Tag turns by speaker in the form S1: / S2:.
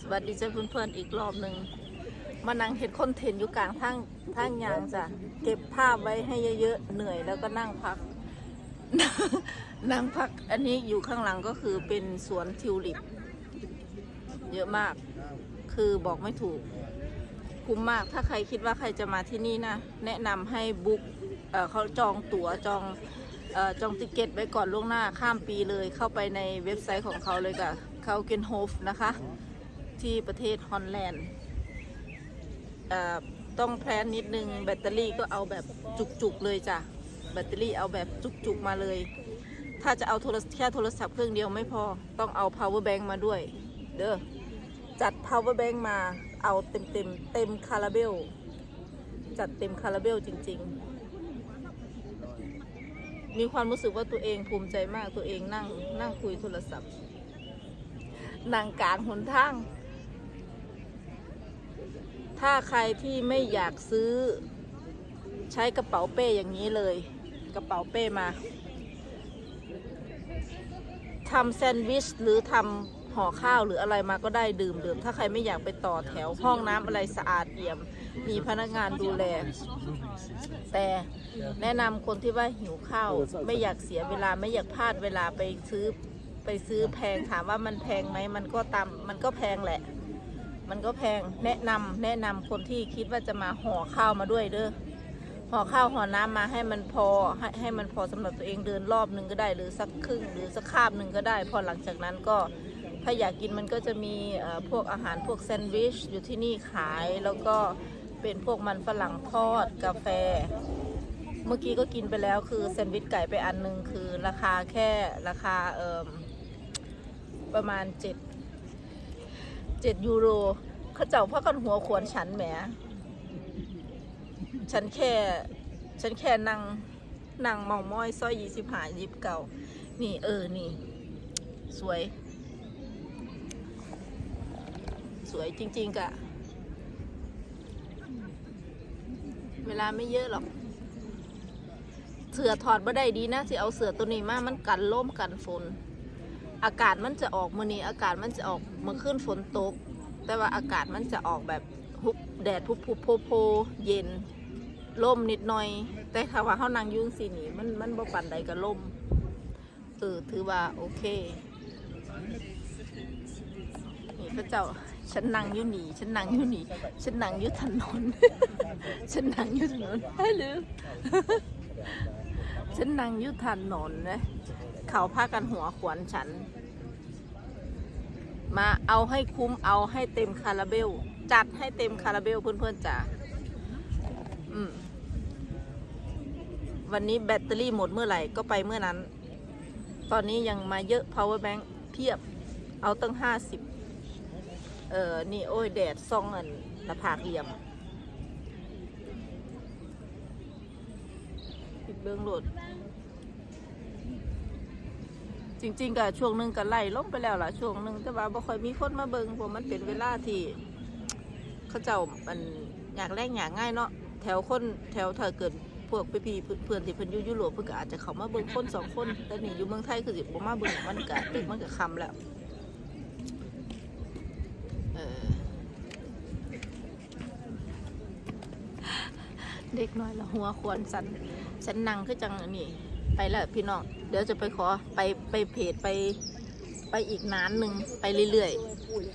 S1: สวัสดีจ้าเพื่อนๆอีกรอบหนึ่งมานั่งเห็ดคอนเทนต์อยู่กลางทางทางยางจ้ะเก็บภาพไว้ให้เยอะๆเหนื่อยแล้วก็นั่งพัก นั่งพักอันนี้อยู่ข้างหลังก็คือเป็นสวนทิวลิป เยอะมาก คือบอกไม่ถูก คุ้มมากถ้าใครคิดว่าใครจะมาที่นี่นะ แนะนำให้บุ๊กเเขาจองตั๋วจอง จองติเกตไว้ก่อนล่วงหน้าข้ามปีเลยเข้าไปในเว็บไซต์ของเขาเลยกับเขาเกนโฮฟนะคะ ที่ประเทศฮอลแลนด์ต้องแพลนนิดนึง แบตเตอรี่ก็เอาแบบจุกๆเลยจ้ะ แบตเตอรี่เอาแบบจุกๆมาเลย ถ้าจะเอาโทรแค่โทรศัพท์เครื่องเดียวไม่พอต้องเอา power bank มาด้วย เด้อจัด power bank มาเอาเต็มเต็มๆเต็มคาราเบล จัดเต็มคาราเบลจริง ๆ มีความรู้สึกว่าตัวเองภูมิใจมากตัวเองนั่ง นั่งคุยโทรศัพท์นั่งกลางหนทาง ถ้าใครที่ไม่อยากซื้อ ใช้กระเป๋าเป้อย่างนี้เลย กระเป๋าเป้มาทำแซนด์วิชหรือทำห่อข้าวหรืออะไรมาก็ได้ดื่มดื่มถ้าใครไม่อยากไปต่อแถวห้องน้ำอะไรสะอาดเอี่ยม มีพนักงานดูแล แต่แนะนำคนที่ว่าหิวข้าว ไม่อยากเสียเวลาไม่อยากพลาดเวลาไปซื้อไปซื้อแพงถามว่ามันแพงไหมมันก็ตามมันก็แพงแหละ มันก็แพงแนะนำแนะนำคนที่คิดว่าจะมาห่อข้าวมาด้วยเด้อห่อข้าวห่อน้ำมาให้มันพอให้ให้มันพอสำหรับตัวเองเดินรอบหนึ่งก็ได้ หรือสักครึ่งหรือสักคาบหนึ่งก็ได้ พอหลังจากนั้นก็ถ้าอยากกินมันก็จะมีพวกอาหารพวกแซนด์วิชอยู่ที่นี่ขายแล้วก็ เป็นพวกมันฝรั่งทอดกาแฟ เมื่อกี้ก็กินไปแล้วคือแซนด์วิชไก่ไปอันหนึ่งคือราคาแค่ราคาเอ่มประมาณเจ็ดเจ็ดยูโรเขาเจ้าพักกันหัวขวนฉันแหม ฉันแค่ ฉันแค่นั่งนั่งมองม้อยซ้อยยี่สิบหายิบเก่า นี่เออ นี่ สวย สวยจริง ๆกะ เวลาไม่เยอะหรอก เสือถอดบ่ได้ดีนะสิเอาเสือตัวนี้มา มันกันลมกันฝน อากาศมันจะออกมือนี้ อากาศมันจะออกเมื่อขึ้นฝนตก แต่ว่าอากาศมันจะออกแบบฮุบแดดพุบพุบโพโพเย็นล่มนิดหน่อย แต่ถ้าว่าเขานั่งยุ่งสีนี่มันมันบ่ปันใดกับล่มเออถือว่าโอเคนี่พระเจ้า ฉันนั่งอยู่นี่ฉันนั่งอยู่นี่ฉันนั่งอยู่ถนน ฉันนั่งอยู่ถนนฮัลโหลฉันนั่งอยู่ถนนนะเขาพากันหัวขวนฉัน มาเอาให้คุ้มเอาให้เต็มคาราเบล จัดให้เต็มคาราเบลเพื่อนๆจ๋าอืมวันนี้แบตเตอรี่หมดเมื่อไหร่ก็ไปเมื่อนั้น ตอนนี้ยังมาเยอะ power bank เพียบ เอาตั้งห้าสิบ เออนี่โอ้ยแดดซองอันหน้าผากเหลี่ยมปิดเบื้องโหลด จริงๆก็ช่วงหนึ่งก็ไล่ลงไปแล้วล่ะ ช่วงหนึ่งแต่ว่าบ่ค่อยมีคนมาเบิงเพราะมันเป็นเวลาที่เขาเจ้ามันอยากแรงอยากง่ายเนาะแถวคนแถวถ้าเกิดพวกพี่ๆเพื่อนที่เพิ่นอยู่ยุโรปเพิ่นก็อาจจะเข้ามาเบิ่งคนสองคนแต่นี่อยู่เมืองไทยคือสิบ่มาเบิ่งมันก็ตึกมันก็คำแล้วเออ เด็กน้อยละหัวควรสันฉันนั่งคือจังนี่ ไปแล้วพี่น้อง เดี๋ยวจะไปขอไปไปเพจไปไปอีกนานหนึ่งไปเรื่อยๆ